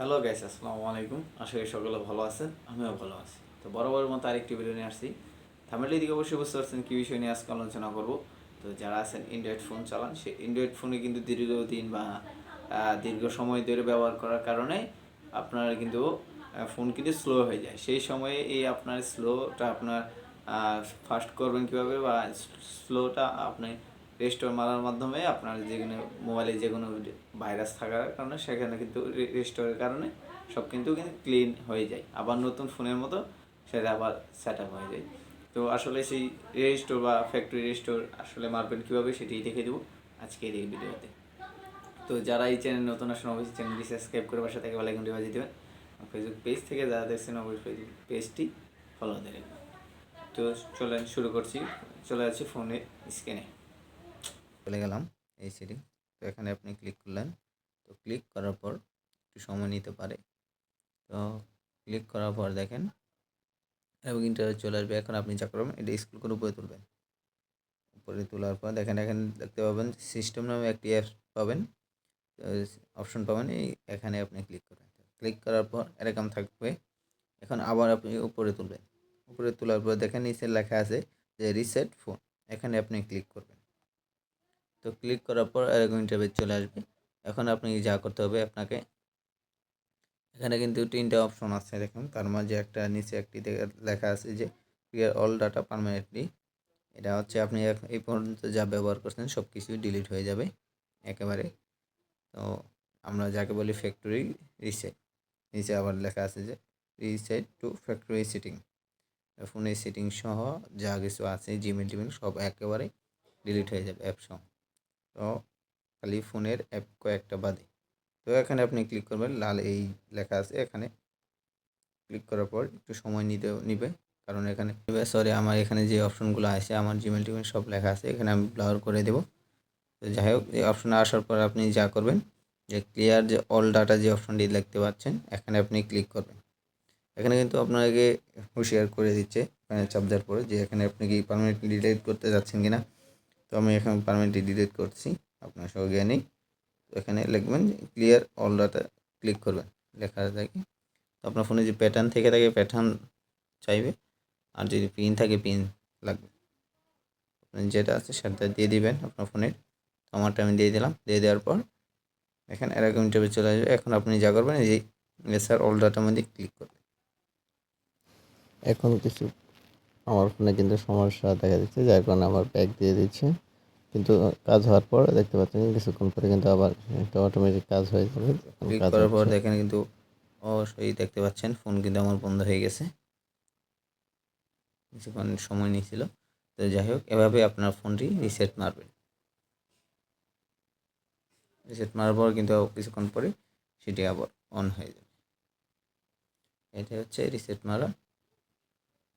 Hello guys আসসালামু আলাইকুম। আশা করি সকলে ভালো আছেন, আমিও ভালো আছি। তো বরাবর মতো আরেকটি ভিডিও নিয়ে আসছি। থামেলি দিকে অবশ্যই বুঝতে পারছেন কী বিষয় নিয়ে আজকে আলোচনা করব। তো যারা আছেন অ্যান্ড্রয়েড ফোন চালান, সেই অ্যান্ড্রয়েড ফোনে কিন্তু দীর্ঘদিন বা দীর্ঘ সময় ধরে ব্যবহার করার কারণে আপনার কিন্তু ফোন কিন্তু স্লো হয়ে যায়। সেই সময়ে এই আপনার স্লোটা আপনার ফাস্ট করবেন কীভাবে বা স্লোটা আপনি রেস্টোর মারার মাধ্যমে আপনার যে কোনো মোবাইলে যে কোনো ভাইরাস থাকার কারণে সেখানে কিন্তু রেস্টোরের কারণে সব কিন্তু কিন্তু ক্লিন হয়ে যায়। আবার নতুন ফোনের মতো সেটা আবার সেট আপ হয়ে যায়। তো আসলে সেই রেজিস্টোর বা ফ্যাক্টরি রেজিস্টোর আসলে মারবেন কীভাবে সেটি দেখে দেবো আজকের এই ভিডিওতে। তো যারা এই চ্যানেল নতুন আসেন, অবশ্যই চ্যানেলটি সাবস্ক্রাইব করে বাসা থেকে বেলাইকনটি বাজিয়ে দেবেন। ফেসবুক পেজ থেকে যারা দেখছেন, অবশ্যই ফেসবুক পেজটি ফলো দেবেন তো চলেন শুরু করছি। চলে যাচ্ছি ফোনের স্ক্রিনে চলে গেলাম এই সেটিং তো এখানে আপনি ক্লিক করলেন। তো ক্লিক করার পর একটু সময় নিতে পারে। তো ক্লিক করার পর দেখেন এবং ইন্টারনেট চলে আসবে। এখন আপনি যা করবেন, এটা স্কুল করে উপরে তুলবেন। উপরে তোলার পর দেখেন, এখানে দেখতে পাবেন সিস্টেম নামে একটি অ্যাপ পাবেন। অপশন পাবেন, এই এখানে আপনি ক্লিক করবেন। ক্লিক করার পর এরকম থাকবে। এখন আবার আপনি উপরে তুলবেন। উপরে তোলার পর দেখেন নিচে লেখা আছে যে রিসেট ফোন এখানে আপনি ক্লিক করবেন। তো ক্লিক করার পর এরকম ইন্টারভিউ চলে আসবে। এখন আপনি যা করতে হবে আপনাকে, এখানে কিন্তু তিনটা অপশন আছে দেখুন। তার মাঝে একটা, নিচে একটি লেখা আছে যে ক্লিয়ার অল ডাটা পারমানেন্টলি এটা হচ্ছে আপনি এই পর্যন্ত যা ব্যবহার করছেন সব কিছুই ডিলিট হয়ে যাবে একেবারে। তো আমরা যাকে বলি ফ্যাক্টরি রিসেট নিচে আবার লেখা আছে যে রিসেট টু ফ্যাক্টরি সেটিং ফোনের সেটিং সহ যা কিছু আছে জিমেল টিমেল সব একেবারে ডিলিট হয়ে যাবে অ্যাপ সহ তো খালি ফোনের অ্যাপ কয়েকটা বাদে। তো এখানে আপনি ক্লিক করবেন, লাল এই লেখা আছে এখানে। ক্লিক করার পর একটু সময় নিতে, নিবে। কারণ এখানে সরি আমার এখানে যে অপশনগুলো আছে, আমার জিমেল টিমেল সব লেখা আছে, এখানে আমি ব্লার করে দেব। তো যাই হোক, এই অপশনে আসার পর আপনি যা করবেন, যে ক্লিয়ার যে অল ডাটা যে অপশনটি দেখতে পাচ্ছেন, এখানে আপনি ক্লিক করবেন। এখানে কিন্তু আপনাকে হুঁশিয়ার করে দিচ্ছে এখানে চাপ দেওয়ার পরে, যে এখানে আপনি কি পারমানেন্টলি ডিলিট করতে যাচ্ছেন কিনা। তো আমি এখন পারমানেন্টলি ডিলিট করছি, আপনার সব জ্ঞানী তো এখানে লিখবেন ক্লিয়ার অল ডাটা ক্লিক করবেন, লেখা থাকে তো আপনার ফোনে যে প্যাটার্ন থেকে থাকে প্যাটার্ন চাইবে, আর যদি পিন থাকে পিন লাগবে। যেটা আছে সেটা দিয়ে দিবেন আপনার ফোনের তো আমারটা আমি দিয়ে দিলাম, দিয়ে দেওয়ার পর এখানে এরকম ইন্টারভিউ চলে আসবে। এখন আপনি যা করবেন, এই যে এসআর অল ডাটার মধ্যে ক্লিক করবেন। এখন কিছু আমার ফোনে কিন্তু সমস্যা দেখা দিচ্ছে যার কারণে আমার ব্যাগ দিয়ে দিচ্ছে। কিন্তু কাজ হওয়ার পর দেখতে পাচ্ছেন কিছুক্ষণ পরে কিন্তু আবার একটা অটোমেটিক কাজ হয়ে যাবে কাজ করার পর। দেখেন কিন্তু অবশ্যই দেখতে পাচ্ছেন ফোন কিন্তু আমার বন্ধ হয়ে গেছে। কিছুক্ষণ সময় নিয়েছিল তো যাই হোক এভাবে আপনার ফোনটি রিসেট মারবেন রিসেট মারার পর কিন্তু কিছুক্ষণ পরে সেটি আবার অন হয়ে যাবে। এটা হচ্ছে রিসেট মারা।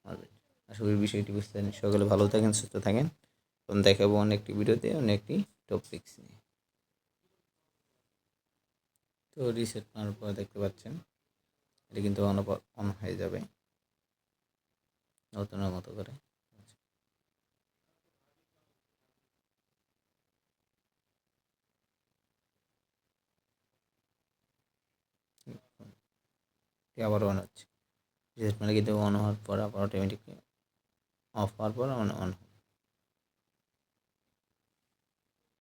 মারবেন আশা করি বিষয়টি বুঝতে পারেন সকলে ভালো থাকেন, সুস্থ থাকেন। এবং দেখাবো অনেকটি ভিডিওতে অনেকটি টপিক্স নিয়ে। তো রিসেট মারার পর দেখতে পাচ্ছেন, এটা কিন্তু অন অন হয়ে যাবে। নতুনের মতো করে। আবার অন হচ্ছে। রিসেট মানে কিন্তু অন হওয়ার পর আবার অটোমেটিক অফ হওয়ার পর অন অন